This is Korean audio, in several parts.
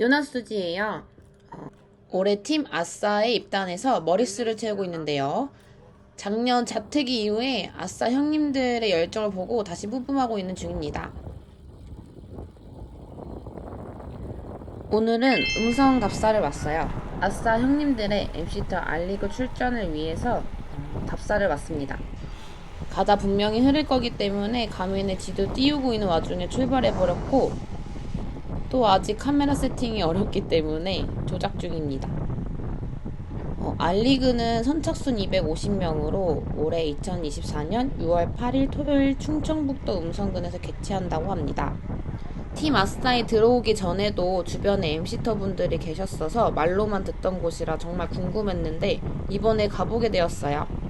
요나스지예요. 어, 올해 팀 아싸에 입단해서 머릿수를 채우고 있는데요. 작년 자특이 이후에 아싸 형님들의 열정을 보고 다시 부품하고 있는 중입니다. 오늘은 음성 답사를 왔어요. 아싸 형님들의 MC터 알리그 출전을 위해서 어, 답사를 왔습니다. 가다 분명히 흐를 거기 때문에 가면에 지도 띄우고 있는 와중에 출발해 버렸고 또 아직 카메라 세팅이 어렵기 때문에 조작 중입니다. 어, 알리그는 선착순 250명으로 올해 2024년 6월 8일 토요일 충청북도 음성군에서 개최한다고 합니다. 팀 아싸에 들어오기 전에도 주변에 MC터 분들이 계셨어서 말로만 듣던 곳이라 정말 궁금했는데 이번에 가보게 되었어요.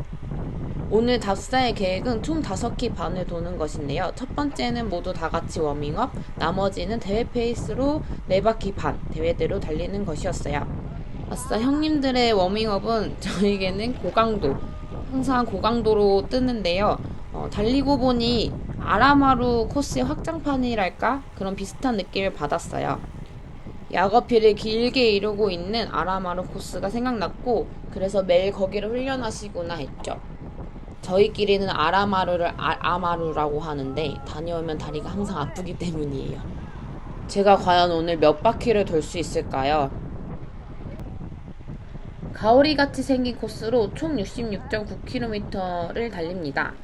오늘 답사의 계획은 총 5키 반을 도는 것인데요. 첫 번째는 모두 다 같이 워밍업, 나머지는 대회 페이스로 4바퀴 반 대회대로 달리는 것이었어요. 아싸 형님들의 워밍업은 저에게는 고강도, 항상 고강도로 뜨는데요. 어, 달리고 보니 아라마루 코스의 확장판이랄까? 그런 비슷한 느낌을 받았어요. 야거피를 길게 이루고 있는 아라마루 코스가 생각났고, 그래서 매일 거기를 훈련하시구나 했죠. 저희끼리는 아라마루를 아, 아마루라고 하는데 다녀오면 다리가 항상 아프기 때문이에요. 제가 과연 오늘 몇 바퀴를 돌 수 있을까요? 가오리 같이 생긴 코스로 총 66.9km를 달립니다.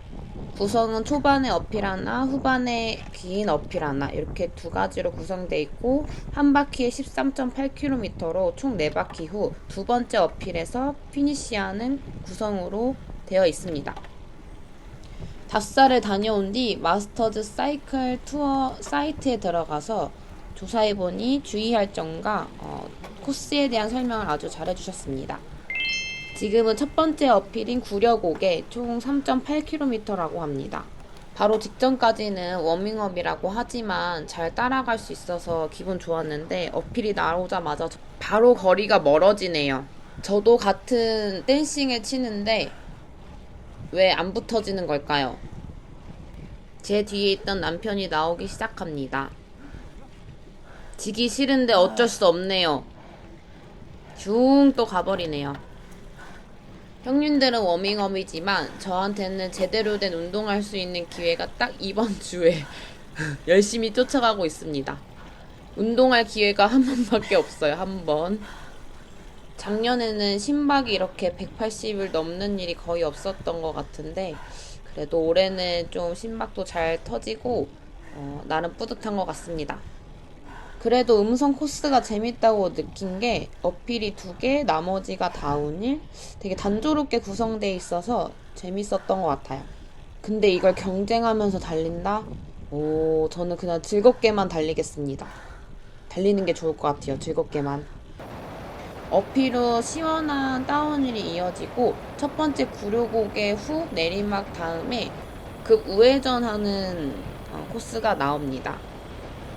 구성은 초반에 어필 하나, 후반에 긴 어필 하나 이렇게 두 가지로 구성되어 있고 한 바퀴에 13.8km로 총 4바퀴 후 두 번째 어필에서 피니시하는 구성으로 되어 있습니다. 답사를 다녀온 뒤 마스터즈 사이클 투어 사이트에 들어가서 조사해보니 주의할 점과 어, 코스에 대한 설명을 아주 잘해주셨습니다. 지금은 첫 번째 어필인 구려곡에 총 3.8km라고 합니다. 바로 직전까지는 워밍업이라고 하지만 잘 따라갈 수 있어서 기분 좋았는데 어필이 나오자마자 바로 거리가 멀어지네요. 저도 같은 댄싱을 치는데 왜 안 붙어지는 걸까요? 제 뒤에 있던 남편이 나오기 시작합니다. 지기 싫은데 어쩔 수 없네요. 슝 또 가버리네요. 형님들은 워밍업이지만 저한테는 제대로 된 운동할 수 있는 기회가 딱 이번 주에 열심히 쫓아가고 있습니다. 운동할 기회가 한 번밖에 없어요. 한 번. 작년에는 심박이 이렇게 180을 넘는 일이 거의 없었던 것 같은데 그래도 올해는 좀 심박도 잘 터지고 어, 나름 뿌듯한 것 같습니다. 그래도 음성 코스가 재밌다고 느낀 게 어필이 두 개, 나머지가 다운일 되게 단조롭게 구성되어 있어서 재밌었던 것 같아요. 근데 이걸 경쟁하면서 달린다? 오, 저는 그냥 즐겁게만 달리겠습니다. 달리는 게 좋을 것 같아요. 즐겁게만. 어필후 시원한 다운힐이 이어지고 첫 번째 구르곡의 후 내리막 다음에 급 우회전하는 어, 코스가 나옵니다.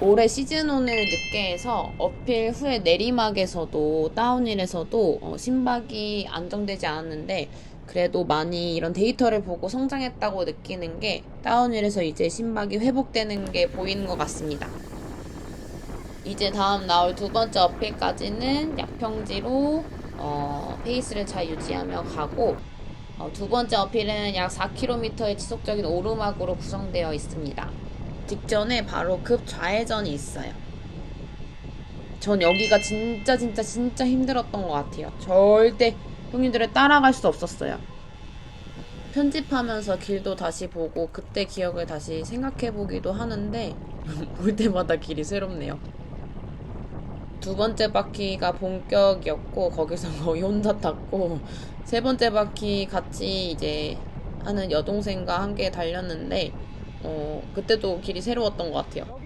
올해 시즌1을 늦게 해서 어필 후에 내리막에서도 다운힐에서도 어, 심박이 안정되지 않았는데 그래도 많이 이런 데이터를 보고 성장했다고 느끼는 게 다운힐에서 이제 심박이 회복되는 게 보이는 것 같습니다. 이제 다음 나올 두 번째 어필까지는 약평지로 어, 페이스를 잘 유지하며 가고 어, 두 번째 어필은 약 4km의 지속적인 오르막으로 구성되어 있습니다. 직전에 바로 급 좌회전이 있어요. 전 여기가 진짜 진짜 진짜 힘들었던 것 같아요. 절대 형님들을 따라갈 수 없었어요. 편집하면서 길도 다시 보고 그때 기억을 다시 생각해 보기도 하는데 볼 때마다 길이 새롭네요. 두 번째 바퀴가 본격이었고 거기서 거의 혼자 탔고 세 번째 바퀴 같이 이제 하는 여동생과 함께 달렸는데 어 그때도 길이 새로웠던 것 같아요.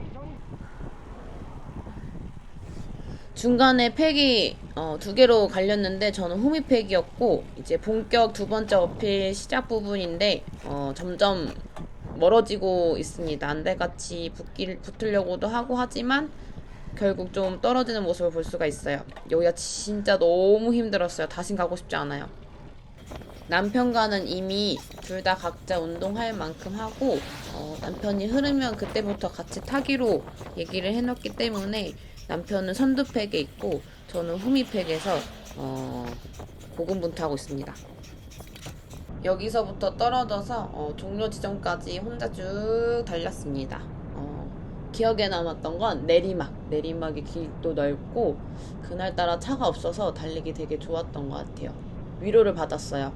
중간에 팩이 어, 두 개로 갈렸는데 저는 호미팩이었고 이제 본격 두 번째 어필 시작 부분인데 어, 점점 멀어지고 있습니다. 안대같이 붙길, 붙으려고도 하고 하지만 결국 좀 떨어지는 모습을 볼 수가 있어요. 여기가 진짜 너무 힘들었어요. 다신 가고 싶지 않아요. 남편과는 이미 둘 다 각자 운동할 만큼 하고 어, 남편이 흐르면 그때부터 같이 타기로 얘기를 해놨기 때문에 남편은 선두팩에 있고 저는 후미팩에서 어, 고군분투하고 있습니다. 여기서부터 떨어져서 어, 종료 지점까지 혼자 쭉 달렸습니다. 어, 기억에 남았던 건 내리막. 내리막의 길도 넓고 그날따라 차가 없어서 달리기 되게 좋았던 것 같아요. 위로를 받았어요.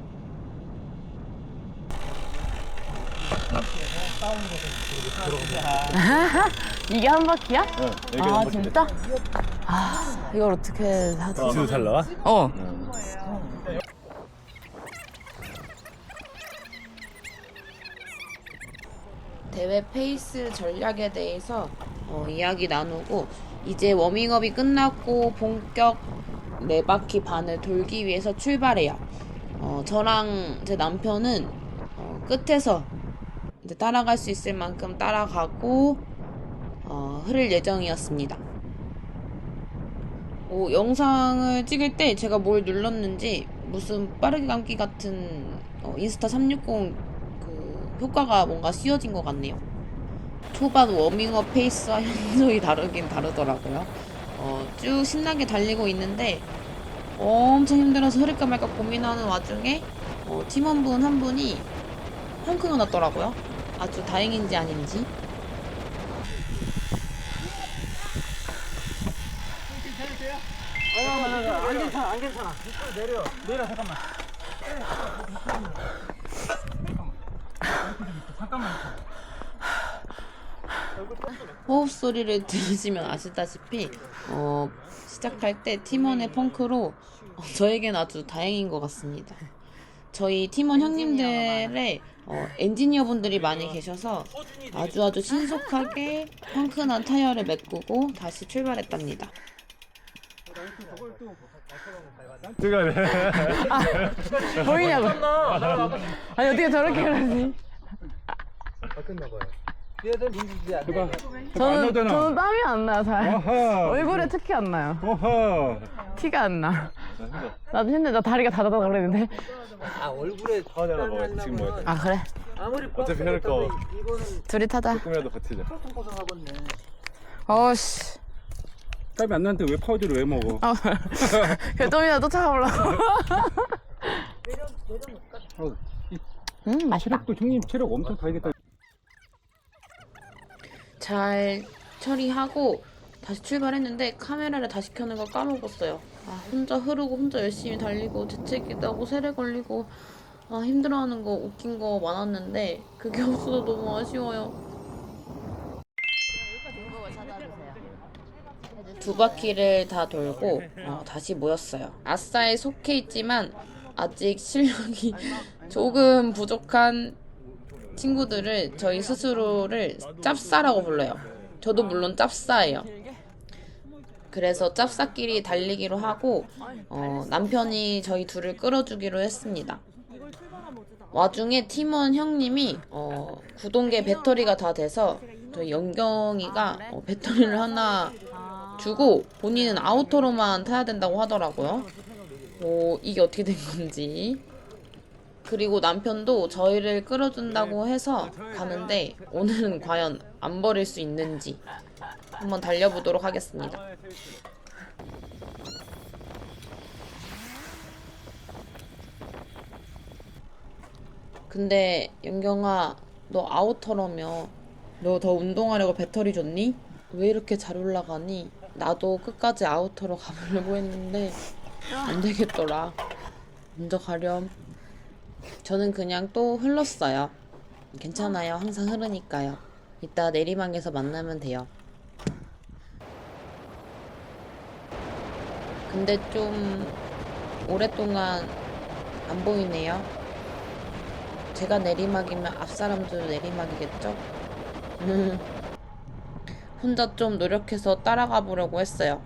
이게 한 바퀴야? 응, 아 진짜? 아 이걸 어떻게 하지? 지도 잘 나와? 어. 대회 페이스 전략에 대해서 어, 이야기 나누고 이제 워밍업이 끝났고 본격 네 바퀴 반을 돌기 위해서 출발해요. 어, 저랑 제 남편은 어, 끝에서 이제 따라갈 수 있을 만큼 따라가고 어, 흐를 예정이었습니다. 오, 영상을 찍을 때 제가 뭘 눌렀는지 무슨 빠르게 감기 같은 어, 인스타 360그 효과가 뭔가 씌워진 것 같네요. 초반 워밍업 페이스와 현저히 다르긴 다르더라고요. 어, 쭉 신나게 달리고 있는데 엄청 힘들어서 흐를까 말까 고민하는 와중에 어, 팀원분 한 분이 펑크가 났더라고요. 아주 다행인지 아닌지. 호흡 소리를 들으시면 아시다시피 어, 시작할 때 팀원의 펑크로 어, 저에겐 아주 다행인 것 같습니다. 저희 팀원 형님들의 어, 엔지니어 분들이 많이 계셔서 아주 아주 신속하게 펑크난 타이어를 메꾸고 다시 출발했답니다. 찍어야 돼. 보이냐고? 아니 어떻게 저렇게 그러지? 얘들 민지지 안 돼. 저는. 저는 땀이 안 나요 잘. 어허. 얼굴에 특히 안 나요. 어허. 티가 안 나. 나도 힘들 나 다리가 다다다 그랬는데. 아 얼굴에 하잖아, 뭐, 지금 뭐. 아 그래? 아무리 어차피 흐를 거. 이거는 둘이 타자. 조금이라도 버티자. 어씨. 땀이 안 나는데 왜 파우더를 왜 먹어? 아, 그래 좀이나 쫓아가보려고. 어, 음 맛있다. 또 형님 체력 엄청 다이겠다. 잘 처리하고 다시 출발했는데 카메라를 다시 켜는 걸 까먹었어요. 아, 혼자 흐르고 혼자 열심히 달리고 재채기도 하고 세례 걸리고 아, 힘들어하는 거 웃긴 거 많았는데 그게 없어서 너무 아쉬워요. 두 바퀴를 다 돌고 어, 다시 모였어요. 아싸에 속해 있지만 아직 실력이 조금 부족한 친구들을 저희 스스로를 짭싸라고 불러요. 저도 물론 짭싸예요. 그래서 짭싸끼리 달리기로 하고 어, 남편이 저희 둘을 끌어주기로 했습니다. 와중에 팀원 형님이 어, 구동계 배터리가 다 돼서 저희 영경이가 어, 배터리를 하나 주고 본인은 아우터로만 타야 된다고 하더라고요. 어, 이게 어떻게 된 건지. 그리고 남편도 저희를 끌어준다고 해서 가는데 오늘은 과연 안 버릴 수 있는지 한번 달려보도록 하겠습니다. 근데 영경아 너 아우터라며 너 더 운동하려고 배터리 줬니? 왜 이렇게 잘 올라가니? 나도 끝까지 아우터로 가보려고 했는데 안 되겠더라. 먼저 가렴. 저는 그냥 또 흘렀어요. 괜찮아요. 항상 흐르니까요. 이따 내리막에서 만나면 돼요. 근데 좀 오랫동안 안 보이네요. 제가 내리막이면 앞 사람도 내리막이겠죠? 음. 혼자 좀 노력해서 따라가 보려고 했어요.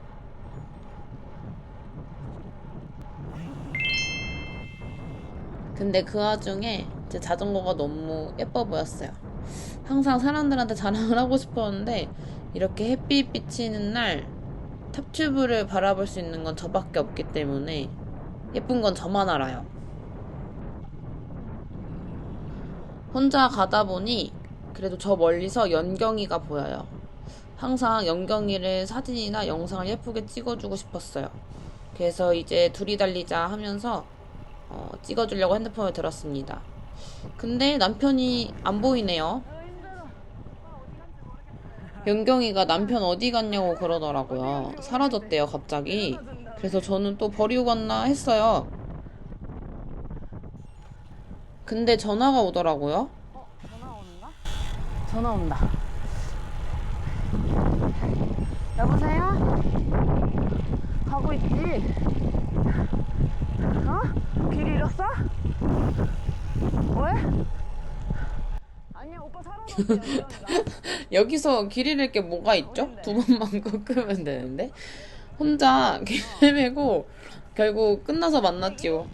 근데 그 와중에 제 자전거가 너무 예뻐 보였어요. 항상 사람들한테 자랑을 하고 싶었는데 이렇게 햇빛 비치는 날 탑튜브를 바라볼 수 있는 건 저밖에 없기 때문에 예쁜 건 저만 알아요. 혼자 가다 보니 그래도 저 멀리서 연경이가 보여요. 항상 영경이를 사진이나 영상을 예쁘게 찍어주고 싶었어요. 그래서 이제 둘이 달리자 하면서 어, 찍어주려고 핸드폰을 들었습니다. 근데 남편이 안 보이네요. 영경이가 남편 어디 갔냐고 그러더라고요. 사라졌대요, 갑자기. 그래서 저는 또 버리고 갔나 했어요. 근데 전화가 오더라고요. 전화 온다. 여보세요? 가고 있지? 어? 길 잃었어? 왜? 아니야 오빠 갔지 여기서 길 잃을 게 뭐가 있죠? 두 번만 꺾으면 되는데. 혼자 길 헤매고 결국 끝나서 만났지요.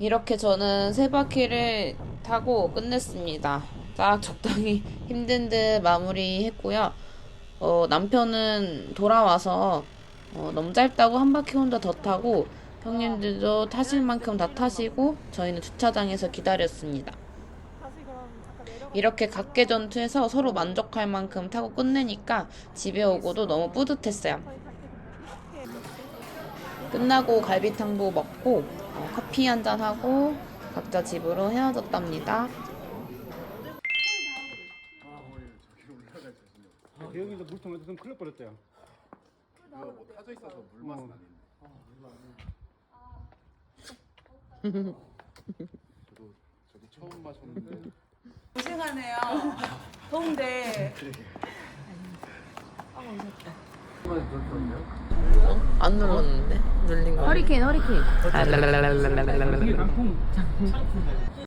이렇게 저는 세 바퀴를 타고 끝냈습니다. 딱 적당히 힘든 듯 마무리했고요. 어, 남편은 돌아와서 어, 너무 짧다고 한 바퀴 혼자 더 타고 형님들도 타실 만큼 다 타시고 저희는 주차장에서 기다렸습니다. 이렇게 각계 전투에서 서로 만족할 만큼 타고 끝내니까 집에 오고도 너무 뿌듯했어요. 끝나고 갈비탕도 먹고 어, 커피 한잔 하고 각자 집으로 헤어졌답니다. 여기서 물통에서 좀 큰일 날 뻔했대요. 고생하네요. 더운데. 안 눌렀는데? 눌린 거. 허리케인 허리케인 단풍